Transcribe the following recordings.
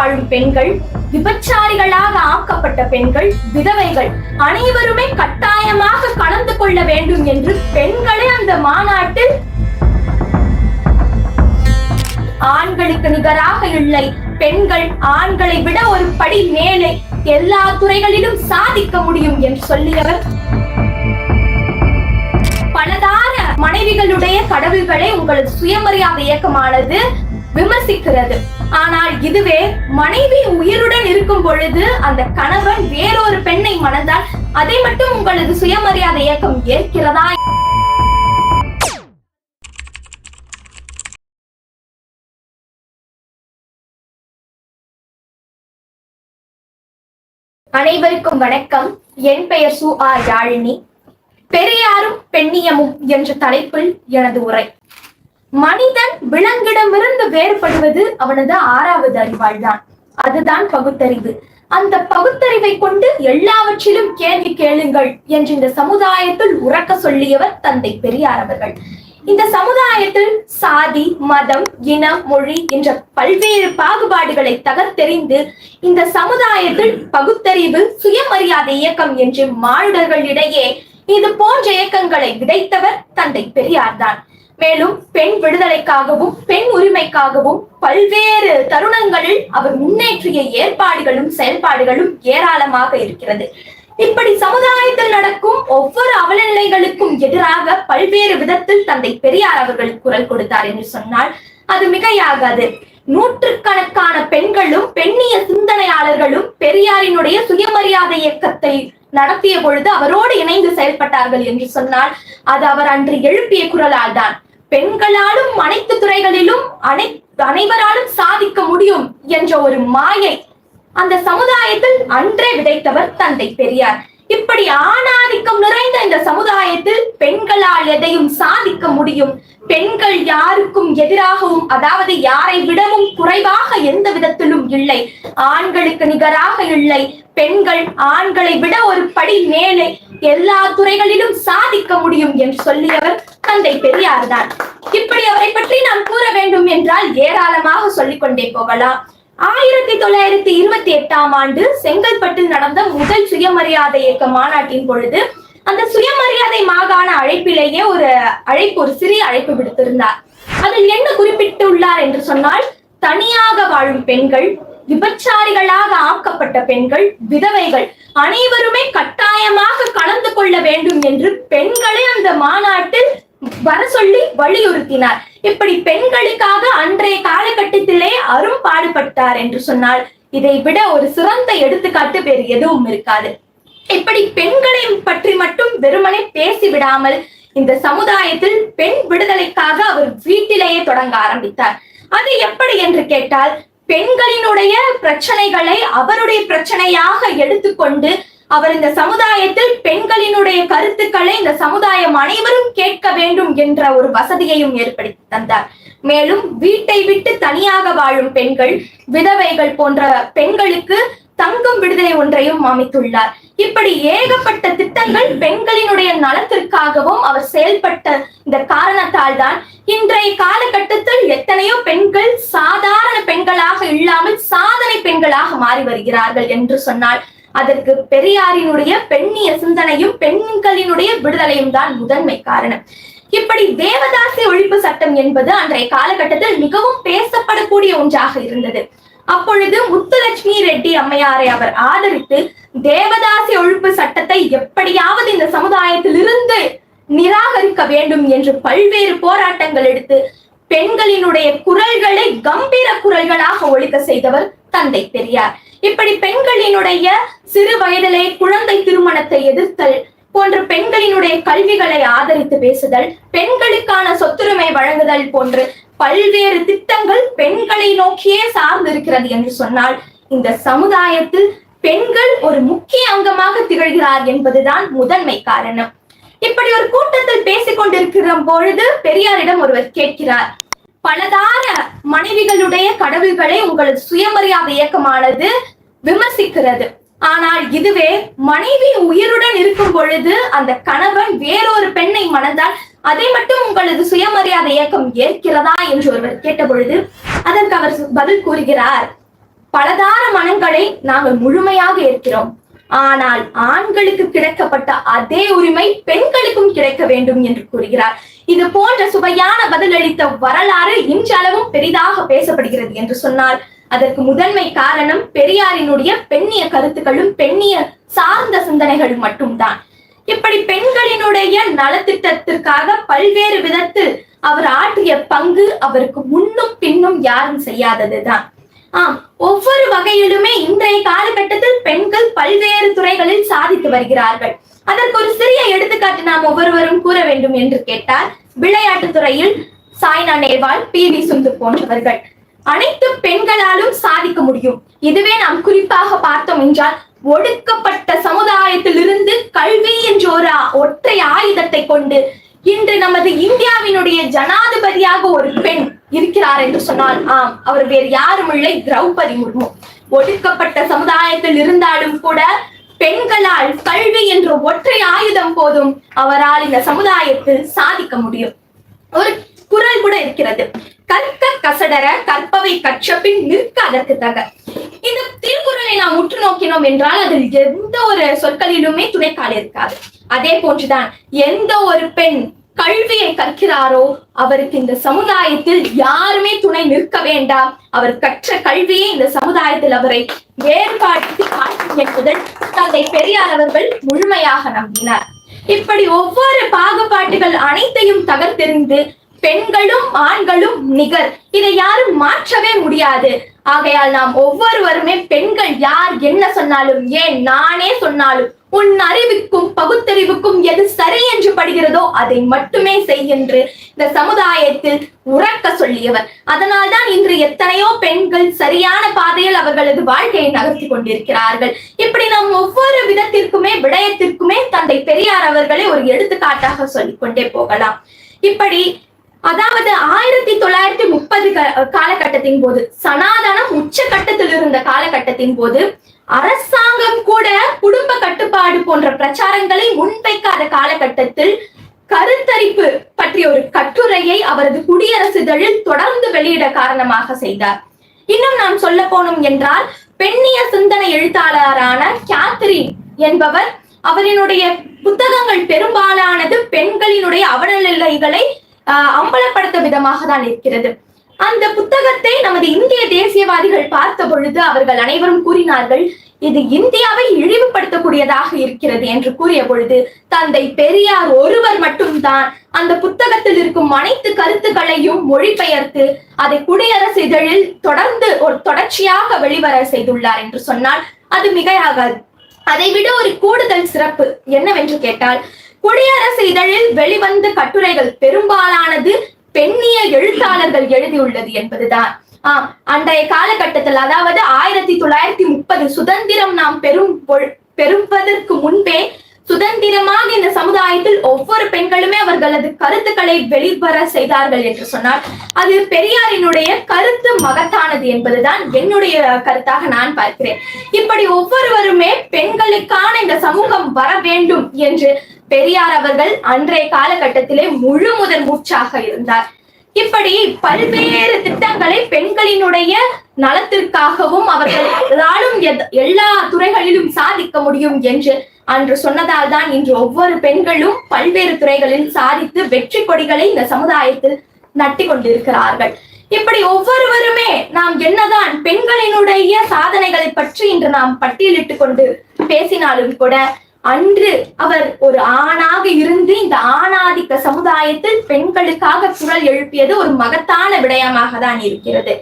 வாழும் பெண்கள் விபச்சாரிகளாக ஆக்கப்பட்ட பெண்கள் விதவைகள் அனைவருமே கட்டாயமாக கலந்து கொள்ள வேண்டும் என்று பெண்களே அந்த மாநாட்டில் ஆண்களுக்கு நிகராக இல்லை. பெண்கள் ஆண்களை விட ஒரு படி மேலே எல்லா துறைகளிலும் சாதிக்க முடியும் என்று சொல்லியவர் பலதார மனைவிகளுடைய கடவுள்களை உங்களது சுயமரியாதை இயக்கமானது விமர்சிக்கிறது. ஆனால் இதுவே மனைவி உயிருடன் இருக்கும் பொழுது அந்த கணவன் வேறொரு பெண்ணை மணந்தால் அதை மட்டும் உங்களது சுயமரியாதை இயக்கம் ஏற்கிறதா? அனைவருக்கும் வணக்கம். என் பெயர் சு ஆர் யாழினி. பெரியாரும் பெண்ணியமும் என்ற தலைப்பில் எனது உரை. மனிதன் விலங்கிடமிருந்து வேறுபடுவது அவனது ஆறாவது அறிவாள்தான் அதுதான் பகுத்தறிவு. அந்த பகுத்தறிவை கொண்டு எல்லாவற்றிலும் கேள்வி கேளுங்கள் என்று இந்த சமுதாயத்தில் உறக்க சொல்லியவர் தந்தை பெரியார் அவர்கள். இந்த சமுதாயத்தில் சாதி மதம் இனம் மொழி என்ற பல்வேறு பாகுபாடுகளை தகர்த்தெறிந்து இந்த சமுதாயத்தில் பகுத்தறிவு சுயமரியாதை இயக்கம் என்று மாணவர்களிடையே இது போன்ற இயக்கங்களை விதைத்தவர் தந்தை பெரியார் தான் மேலும் பெண் விடுதலைக்காகவும் பெண் உரிமைக்காகவும் பல்வேறு தருணங்களில் அவர் முன்னேற்றிய ஏற்பாடுகளும் செயல்பாடுகளும் ஏராளமாக இருக்கிறது. இப்படி சமுதாயத்தில் நடக்கும் ஒவ்வொரு அவலநிலைகளுக்கும் எதிராக பல்வேறு விதத்தில் தந்தை பெரியார் அவர்கள் குரல் கொடுத்தார் என்று சொன்னால் அது மிகையாகாது. நூற்றுக்கணக்கான பெண்களும் பெண்ணிய சிந்தனையாளர்களும் பெரியாரினுடைய சுயமரியாதை இயக்கத்தை நடத்திய பொழுது அவரோடு இணைந்து செயல்பட்டார்கள் என்று சொன்னால் அது அவர் அன்று எழுப்பிய குரலால் தான் பெண்களாலும் அனைத்து துறைகளிலும் அனை அனைவராலும் சாதிக்க முடியும் என்ற ஒரு மாயை அந்த சமுதாயத்தில் அன்றே விதைத்தவர் தந்தை பெரியார். இப்படி ஆணாதிக்கம் நிறைந்த இந்த சமுதாயத்தில் பெண்களால் எதையும் சாதிக்க முடியும். பெண்கள் யாருக்கும் எதிராகவும் அதாவது யாரை விடவும் குறைவாக எந்த விதத்திலும் இல்லை. ஆண்களுக்கு நிகராக இல்லை. பெண்கள் ஆண்களை விட ஒரு படி மேலே எல்லா துறைகளிலும் சாதிக்க முடியும் என்று சொல்லியவர் தந்தை பெரியார் தான். இப்படி அவரை பற்றி நாம் கூற வேண்டும் என்றால் ஏராளமாக சொல்லிக்கொண்டே போகலாம். ஆயிரத்தி தொள்ளாயிரத்தி இருபத்தி எட்டாம் ஆண்டு செங்கல்பட்டில் நடந்த முதல் சுயமரியாதை இயக்க மாநாட்டின் பொழுது அந்த சுயமரியாதை மாகாண அழைப்பிலேயே ஒரு அழைப்பு ஒரு சிறிய அழைப்பு விடுத்திருந்தார். அதில் என்ன குறிப்பிட்டுள்ளார் என்று சொன்னால் தனியாக வாழும் பெண்கள் விபச்சாரிகளாக ஆக்கப்பட்ட பெண்கள் விதவைகள் அனைவருமே கட்டாயமாக கலந்து கொள்ள வேண்டும் என்று பெண்களே அந்த மாநாட்டில் வர சொல்லி வலியுறுத்தினார். இப்படி பெண்களுக்காக அன்றைய காலகட்டத்திலே அரும் பாடுபட்டார் என்று சொன்னால் இதை விட ஒரு சிறந்த எடுத்துக்காட்டு வேறு எதுவும் இருக்காது. இப்படி பெண்களை பற்றி மட்டும் வெறுமனே பேசி விடாமல் இந்த சமுதாயத்தில் பெண் விடுதலைக்காக அவர் வீட்டிலேயே தொடங்க ஆரம்பித்தார். அது எப்படி என்று கேட்டால் பெண்களினுடைய பிரச்சனைகளை அவருடைய பிரச்சனையாக எடுத்துக்கொண்டு அவர் இந்த சமுதாயத்தில் பெண்களினுடைய கருத்துக்களை இந்த சமுதாயம் அனைவரும் கேட்க வேண்டும் என்ற ஒரு வசதியையும் ஏற்படுத்தி தந்தார். மேலும் வீட்டை விட்டு தனியாக வாழும் பெண்கள் விதவைகள் போன்ற பெண்களுக்கு தங்கும் விடுதலை ஒன்றையும் அமைத்துள்ளார். இப்படி ஏகப்பட்ட திட்டங்கள் பெண்களினுடைய நலத்திற்காகவும் அவர் செயல்பட்ட இந்த காரணத்தால் தான் இன்றைய காலகட்டத்தில் எத்தனையோ பெண்கள் சாதாரண பெண்களாக இல்லாமல் சாதனை பெண்களாக மாறி வருகிறார்கள் என்று சொன்னால் அதற்கு பெரியாரினுடைய பெண்ணிய சிந்தனையும் பெண்களினுடைய விடுதலையும் தான் முதன்மை காரணம். இப்படி தேவதாசி ஒழிப்பு சட்டம் என்பது அன்றைய காலகட்டத்தில் மிகவும் பேசப்படக்கூடிய ஒன்றாக இருந்தது. அப்பொழுது முத்துலட்சுமி ரெட்டி அம்மையாரை அவர் ஆதரித்து தேவதாசி ஒழிப்பு சட்டத்தை எப்படியாவது இந்த சமுதாயத்திலிருந்து நிராகரிக்க வேண்டும் என்று பல்வேறு போராட்டங்கள் எடுத்து பெண்களினுடைய குரல்களை கம்பீர குரல்களாக ஒழிக்க செய்தவர் தந்தை பெரியார். இப்படி பெண்களினுடைய சிறு வயதிலே குழந்தை திருமணத்தை எதிர்த்தல் போன்ற பெண்களினுடைய கல்விகளை ஆதரித்து பேசுதல் பெண்களுக்கான சொத்துரிமை வழங்குதல் போன்று பல்வேறு திட்டங்கள் பெண்களை நோக்கியே சார்ந்திருக்கிறது என்று சொன்னால் இந்த சமுதாயத்தில் பெண்கள் ஒரு முக்கிய அங்கமாக திகழ்கிறார் என்பதுதான் முதன்மை காரணம். இப்படி ஒரு கூட்டத்தில் பேசிக் கொண்டிருக்கிற பொழுது பெரியாரிடம் ஒருவர் கேட்கிறார் பலதார மனைவிகளுடைய கடவுள்களை உங்களது சுயமரியாதை இயக்கமானது விமர்சிக்கிறது. ஆனால் இதுவே மனைவி உயிருடன் இருக்கும் பொழுது அந்த கணவன் வேறொரு பெண்ணை மணந்தால் அதை மட்டும் உங்களது சுயமரியாதை இயக்கம் ஏற்கிறதா என்று ஒருவர் கேட்ட பொழுது அதற்கு அவர் பதில் கூறுகிறார் பலதார மனங்களை நாங்கள் முழுமையாக இருக்கிறோம் ஆனால் ஆண்களுக்கு கிடைக்கப்பட்ட அதே உரிமை பெண்களுக்கும் கிடைக்க வேண்டும் என்று கூறுகிறார். இது போன்ற சுவையான பதிலளித்த வரலாறு இன்றளவும் பெரிதாக பேசப்படுகிறது என்று சொன்னால் அதற்கு முதன்மை காரணம் பெரியாரினுடைய பெண்ணிய கருத்துக்களும் பெண்ணிய சார்ந்த சிந்தனைகளும் மட்டும்தான். இப்படி பெண்களினுடைய நலத்திட்டத்திற்காக பல்வேறு விதத்தில் அவர் ஆற்றிய பங்கு அவருக்கு முன்னும் பின்னும் யாரும் செய்யாததுதான். ஆம் ஒவ்வொரு வகையிலுமே இன்றைய காலகட்டத்தில் பெண்கள் பல்வேறு துறைகளில் சாதித்து வருகிறார்கள். அதற்கு ஒரு சிறிய எடுத்துக்காட்டு நாம் ஒவ்வொருவரும் கூற வேண்டும் என்று கேட்டால் விளையாட்டுத் துறையில் சாய்னா நேவால் பி. வி. சுந்து போன்றவர்கள். அனைத்து பெண்களாலும் சாதிக்க முடியும். இதுவே நாம் குறிப்பாக பார்த்தோம் என்றால் ஒடுக்கப்பட்ட சமுதாயத்திலிருந்து கல்வி என்ற ஒரு ஒற்றை ஆயுதத்தை கொண்டு இன்று நமது இந்தியாவினுடைய ஜனாதிபதியாக ஒரு பெண் இருக்கிறார் என்று சொன்னால் ஆம் அவர் வேறு யாரும் இல்லை திரௌபதி முர்மு. ஒடுக்கப்பட்ட சமுதாயத்தில் இருந்தாலும் கூட பெண்களால் கல்வி என்ற ஒற்றை ஆயுதம் போதும் அவரால் இந்த சமுதாயத்தில் சாதிக்க முடியும். ஒரு குரல் கூட இருக்கிறது. கற்க கசடர கற்பவை கற்றப்பின் நிற்க அதற்கு தக. இந்த திருக்குறளை நாம் உற்று நோக்கினோம் என்றால் அதில் எந்த ஒரு சொற்களிலுமே துணைக்கால் இருக்காது. அதே போன்றுதான் எந்த ஒரு பெண் கல்வியை கற்கிறாரோ? அவருக்கு இந்த சமுதாயத்தில் யாருமே துணை நிற்க வேண்டாம். அவர் கற்ற கல்வியே இந்த சமுதாயத்தில் அவரை வேறுபாடுத்தி காட்டும் என்பதில் தந்தை பெரியார் அவர்கள் முழுமையாக நம்பினார். இப்படி ஒவ்வொரு பாகுபாட்டுகள் அனைத்தையும் தகர்த்தெறிந்து பெண்களும் ஆண்களும் நிகர். இதை யாரும் மாற்றவே முடியாது. ஆகையால் நாம் ஒவ்வொருவருமே பெண்கள் யார் என்ன சொன்னாலும் ஏன் நானே சொன்னாலும் உன் அறிவுக்கும் பகுத்தறிவுக்கும் எது சரி என்று படுகிறதோ அதை மட்டுமே செய் என்று இந்த சமுதாயத்தில் உறக்க சொல்லியவர். அதனால்தான் இன்று எத்தனையோ பெண்கள் சரியான பாதையில் அவர்களது வாழ்க்கையை நகர்த்தி கொண்டிருக்கிறார்கள். இப்படி நாம் ஒவ்வொரு விதத்திற்குமே விடயத்திற்குமே தந்தை பெரியார் அவர்களை ஒரு எடுத்துக்காட்டாக சொல்லிக் கொண்டே போகலாம். இப்படி அதாவது ஆயிரத்தி தொள்ளாயிரத்தி முப்பது காலகட்டத்தின் போது சனாதனம் உச்சகட்டத்தில் இருந்த காலகட்டத்தின் போது அரசாங்கம் கூட குடும்ப கட்டுப்பாடு போன்ற பிரச்சாரங்களை முன்வைக்காத காலகட்டத்தில் கருத்தரிப்பு பற்றிய ஒரு கட்டுரையை அவரது குடியரசுதழில் தொடர்ந்து வெளியிட காரணமாக செய்தார். இன்னும் நாம் சொல்ல போனோம் என்றால் பெண்ணிய சிந்தனை எழுத்தாளரான கேத்ரின் என்பவர் அவரினுடைய புத்தகங்கள் பெரும்பாலானது பெண்களினுடைய அவலநிலைகளை அம்பலப்படுத்த விதமாக தான் இருக்கிறது. அந்த புத்தகத்தை நமது இந்திய தேசியவாதிகள் பார்த்த பொழுது அவர்கள் அனைவரும் கூறினார்கள் இது இந்தியாவை இழிவுபடுத்தக்கூடியதாக இருக்கிறது என்று கூறிய பொழுது தந்தை பெரியார் ஒருவர் மட்டும்தான் அந்த புத்தகத்தில் இருக்கும் அனைத்து கருத்துக்களையும் மொழிபெயர்த்து அதை குடியரசு இதழில் தொடர்ந்து ஒரு தொடர்ச்சியாக வெளிவர செய்துள்ளார் என்று சொன்னால் அது மிகையாகாது. அதை விட ஒரு கூடுதல் சிறப்பு என்னவென்று கேட்டால் குடியரசு இதழில் வெளிவந்த கட்டுரைகள் பெரும்பாலானது பெண்ணிய எழுத்தாளர்கள் எழுதியுள்ளது என்பதுதான். ஆஹ் அன்றைய காலகட்டத்தில் அதாவது ஆயிரத்தி தொள்ளாயிரத்தி முப்பது சுதந்திரம் நாம் பெரும் பெறுவதற்கு முன்பே சுதந்திரமாக இந்த சமுதாயத்தில் ஒவ்வொரு பெண்களுமே அவர்களது கருத்துக்களை வெளிவர செய்தார்கள் என்று சொன்னார். அது பெரியாரினுடைய கருத்து மகத்தானது என்பதுதான் என்னுடைய கருத்தாக நான் பார்க்கிறேன். இப்படி ஒவ்வொருவருமே பெண்களுக்கான இந்த சமூகம் வர வேண்டும் என்று பெரியார் அவர்கள் அன்றைய காலகட்டத்திலே முழு முதல் மூச்சாக இருந்தார். இப்படி பல்வேறு திட்டங்களை பெண்களினுடைய நலத்திற்காகவும் அவர்கள் எத்- எல்லா துறைகளிலும் சாதிக்க முடியும் என்று அன்று சொன்னதால் தான் இன்று ஒவ்வொரு பெண்களும் பல்வேறு துறைகளில் சாதித்து வெற்றி கொடிகளை இந்த சமுதாயத்தில் நட்டி கொண்டிருக்கிறார்கள். இப்படி ஒவ்வொருவருமே நாம் என்னதான் பெண்களினுடைய சாதனைகளை பற்றி இன்று நாம் பட்டியலிட்டுக் கொண்டு பேசினாலும் கூட அன்று அவர் ஒரு ஆணாக இருந்து இந்த ஆணாதிக்க சமுதாயத்தில் பெண்களுக்காக குரல் எழுப்பியது ஒரு மகத்தான விடயமாக தான் இருக்கிறது.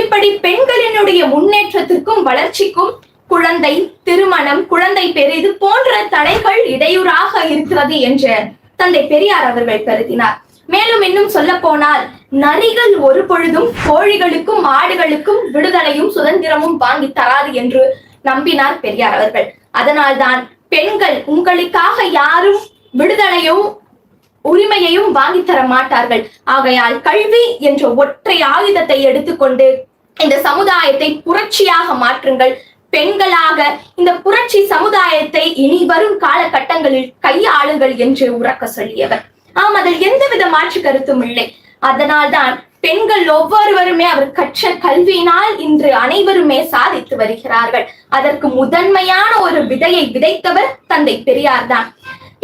இப்படி பெண்களினுடைய முன்னேற்றத்திற்கும் வளர்ச்சிக்கும் குழந்தை திருமணம் குழந்தை பேறு இது போன்ற தடைகள் இடையூறாக இருக்கிறது என்று தந்தை பெரியார் அவர்கள் கருதினார். மேலும் இன்னும் சொல்ல போனால் நரிகள் ஒரு பொழுதும் கோழிகளுக்கும் ஆடுகளுக்கும் விடுதலையும் சுதந்திரமும் வாங்கி தராது என்று நம்பினார் பெரியார் அவர்கள். அதனால்தான் பெண்கள் உங்களுக்காக யாரும் விடுதலையும் உரிமையையும் வாங்கி தர மாட்டார்கள். ஆகையால் கல்வி என்ற ஒற்றை ஆயுதத்தை எடுத்துக்கொண்டு இந்த சமுதாயத்தை புரட்சியாக மாற்றுங்கள். பெண்களாக இந்த புரட்சி சமுதாயத்தை இனி வரும் காலகட்டங்களில் கையாளுங்கள் என்று உறக்க சொல்லியவர். ஆம் அதில் எந்தவித மாற்று கருத்தும் இல்லை. அதனால்தான் பெண்கள் ஒவ்வொருவருமே அவர் கற்ற கல்வியினால் இன்று அனைவருமே சாதித்து வருகிறார்கள். அதற்கு முதன்மையான ஒரு விதையை விதைத்தவர் தந்தை பெரியார் தான்.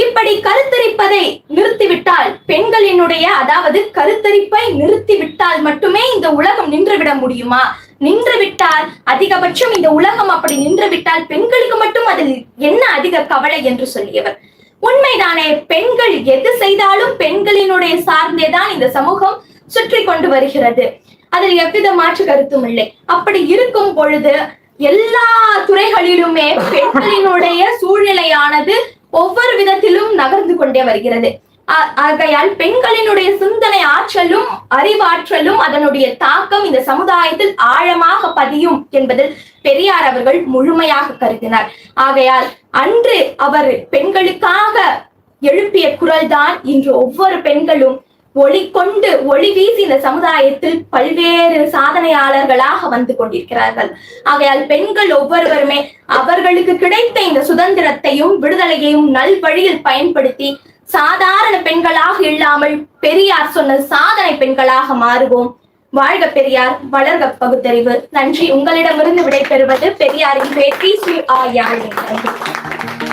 இப்படி கருத்தரிப்பதை நிறுத்திவிட்டால் பெண்களினுடைய அதாவது கருத்தரிப்பை நிறுத்திவிட்டால் மட்டுமே இந்த உலகம் நின்றுவிட முடியுமா? நின்றுவிட்டால் அதிகபட்சம் இந்த உலகம் அப்படி நின்றுவிட்டால் பெண்களுக்கு மட்டும் அதில் என்ன அதிக கவலை என்று சொல்லியவர். உண்மைதானே பெண்கள் எது செய்தாலும் பெண்களினுடைய சார்ந்தேதான் இந்த சமூகம். சுற்றி கொண்டு வருகிறது. அதில் எவ்வித மாற்று கருத்தும் இல்லை. அப்படி இருக்கும் பொழுது எல்லா துறைகளிலுமே பெண்களினுடைய சூழ்நிலையானது ஒவ்வொரு விதத்திலும் நகர்ந்து கொண்டே வருகிறது. ஆகையால் பெண்களினுடைய சிந்தனை ஆற்றலும் அறிவாற்றலும் அதனுடைய தாக்கம் இந்த சமுதாயத்தில் ஆழமாக பதியும் என்பதில் பெரியார் அவர்கள் முழுமையாக கருதினார். ஆகையால் அன்று அவர் பெண்களுக்காக எழுப்பிய குரல்தான் இன்று ஒவ்வொரு பெண்களும் ஒளி கொண்டு ஒளி வீசி இந்த சமுதாயத்தில் பல்வேறு சாதனையாளர்களாக வந்து கொண்டிருக்கிறார்கள். ஆகையால் பெண்கள் ஒவ்வொருவருமே அவர்களுக்கு கிடைத்த இந்த சுதந்திரத்தையும் விடுதலையையும் நல்வழியில் பயன்படுத்தி சாதாரண பெண்களாக இல்லாமல் பெரியார் சொன்ன சாதனை பெண்களாக மாறுவோம். வாழ்க பெரியார் வளர்க பகுத்தறிவு. நன்றி. உங்களிடமிருந்து விடைபெறுவது பெரியாரின் பேட்டி ஸ்ரீ ஆயாள் நன்றி.